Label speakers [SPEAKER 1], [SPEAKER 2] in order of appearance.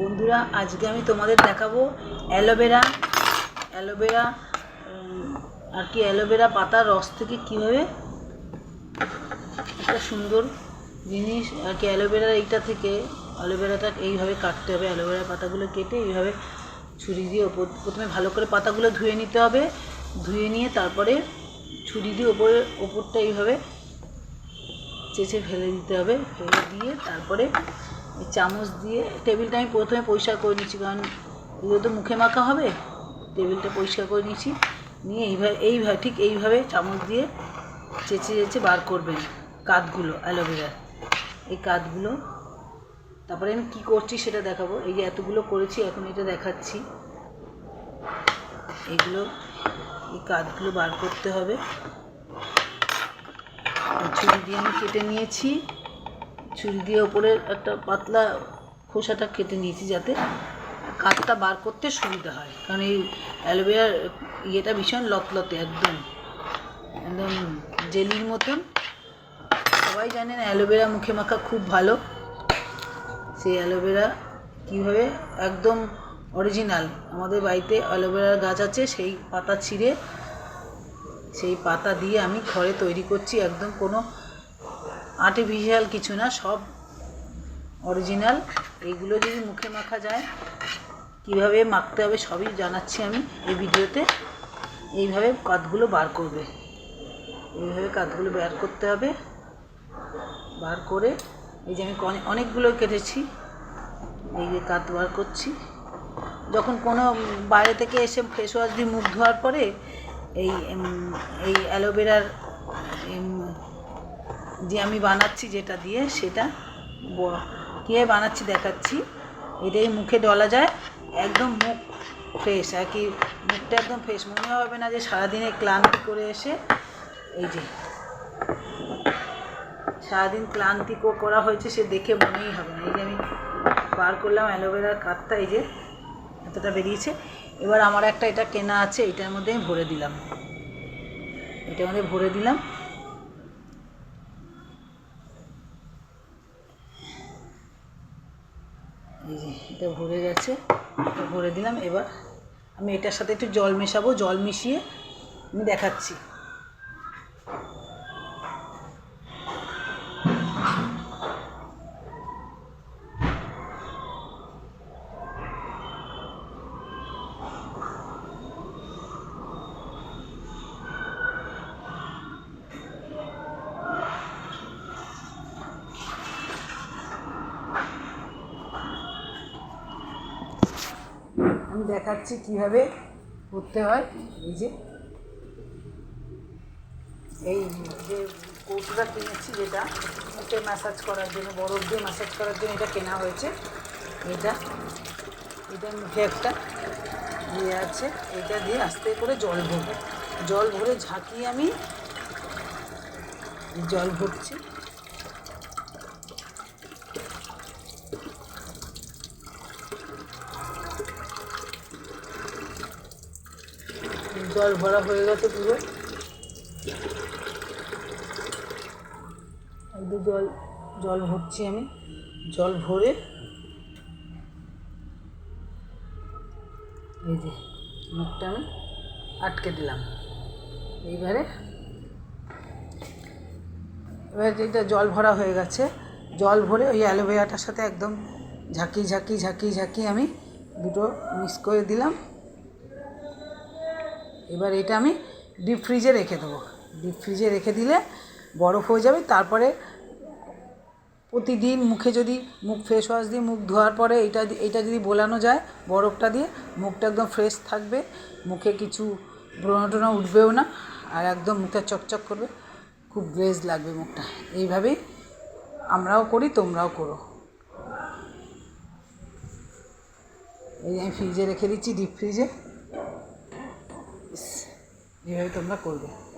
[SPEAKER 1] বন্ধুরা, আজকে আমি তোমাদের দেখাবো অ্যালোভেরা। অ্যালোভেরা আর কি অ্যালোভেরা পাতার রস থেকে কীভাবে একটা সুন্দর জিনিস, আর কি অ্যালোভেরার এইটা থেকে অ্যালোভেরাটা এইভাবে কাটতে হবে। অ্যালোভেরা পাতাগুলো কেটে এইভাবে ছুরি দিয়ে ওপর, প্রথমে ভালো করে পাতাগুলো ধুয়ে নিতে হবে। ধুয়ে নিয়ে তারপরে ছুরি দিয়ে ওপরে, ওপরটা এইভাবে চেঁচে ফেলে দিতে হবে। ফেলে দিয়ে তারপরে চামচ দিয়ে টেবিলটা আমি প্রথমে পরিষ্কার করে নিচ্ছি কারণ এগুলো তো মুখে মাখা হবে। টেবিলটা পরিষ্কার করে নিচ্ছি নিয়ে এইভাবে এইভাবে, ঠিক এইভাবে চামচ দিয়ে চেঁচে চেঁচে বার করবেন কাঠগুলো অ্যালোভেরার এই কাঠগুলো তারপরে আমি কী করছি সেটা দেখাবো। এই যে এতগুলো করেছি, এখন এটা দেখাচ্ছি। এগুলো, এই কাঠগুলো বার করতে হবে। ছুরি দিয়ে আমি কেটে নিয়েছি। ছুরি দিয়ে ওপরে একটা পাতলা খোসাটা কেটে নিয়েছি যাতে কাঠটা বার করতে সুবিধা হয়। কারণ এই অ্যালোভেরার ইয়েটা ভীষণ লতলতে, একদম। একদম জেলির মতন। সবাই জানেন অ্যালোভেরা মুখে মাখা খুব ভালো। সেই অ্যালোভেরা কীভাবে একদম অরিজিনাল। আমাদের বাড়িতে অ্যালোভেরার গাছ আছে, সেই পাতা ছিঁড়ে, সেই পাতা দিয়ে আমি ঘরে তৈরি করছি। একদম কোনো আর্টিফিশিয়াল কিছু না, সব অরিজিনাল এইগুলো যদি মুখে মাখা যায়, কীভাবে মাখতে হবে সবই জানাচ্ছি আমি এই ভিডিওতে। এইভাবে কাঠগুলো বার করবে। এইভাবে কাঠগুলো বার করতে হবে। বার করে এই যে আমি অনে- অনেকগুলো কেটেছি। এই যে কাঠ বার করছি। যখন কোনো বাইরে থেকে এসে ফেস ওয়াশ দিয়ে মুখ ধোয়ার পরে এই এই অ্যালোভেরার যে আমি বানাচ্ছি যেটা দিয়ে সেটা কীভাবে বানাচ্ছি দেখাচ্ছি। এটাই মুখে ডলা যায়, একদম মুখ ফ্রেশ আর কি মুখটা একদম ফ্রেশ মনে হবে না যে সারাদিনে ক্লান্তি করে এসে, এই যে, সারাদিন ক্লান্তি কো- করা হয়েছে, সে দেখে মনেই হবে না। এই যে আমি বার করলাম অ্যালোভেরার কাঠটা এই যে এতটা বেরিয়েছে। এবার আমার একটা এটা কেনা আছে, এটার মধ্যে আমি ভরে দিলাম। এটার মধ্যে ভরে দিলাম এই যে এটা ভরে গেছে ভরে দিলাম। এবার আমি এটার সাথে একটু জল মেশাবো, জল মিশিয়ে আমি দেখাচ্ছি। আমি দেখাচ্ছি কীভাবে করতে হয়। এই যে। এই যে কৌটোটা কিনেছি যেটা, মুখে ম্যাসাজ করার জন্য, বরফ দিয়ে ম্যাসাজ করার জন্য এটা কেনা হয়েছে। এটা এটা মুখে একটা দিয়ে আছে, এটা দিয়ে আস্তে করে জল ভরবো। জল ভরে ঝাঁকিয়ে আমি জল ভরছি। জল ভরা হয়ে গেছে পুরো। একটু জল জল ভরছি আমি। জল ভরে এই যে মুখটা আমি আটকে দিলাম। এইবারে এবার যেটা জল ভরা হয়ে গেছে, জল ভরে ওই অ্যালোভেরাটার সাথে একদম ঝাঁকি ঝাঁকি ঝাঁকি ঝাঁকি আমি দুটো মিক্স করে দিলাম। এবার এটা আমি ডিপ ফ্রিজে রেখে দেবো। ডিপ ফ্রিজে রেখে দিলে বরফ হয়ে যাবে। তারপরে প্রতিদিন মুখে যদি মুখ ফেস ওয়াশ দিয়ে মুখ ধোয়ার পরে এটা এটা যদি বোলানো যায় বরফটা দিয়ে, মুখটা একদম ফ্রেশ থাকবে। মুখে কিছু ব্রণ টোনা উঠবেও না আর একদম মুখটা চকচক করবে। খুব গ্লেজ লাগবে মুখটা। এইভাবেই আমরাও করি, তোমরাও করো। এই আমি ফ্রিজে রেখে দিচ্ছি ডিপ ফ্রিজে এইভাবে তোমরা করবে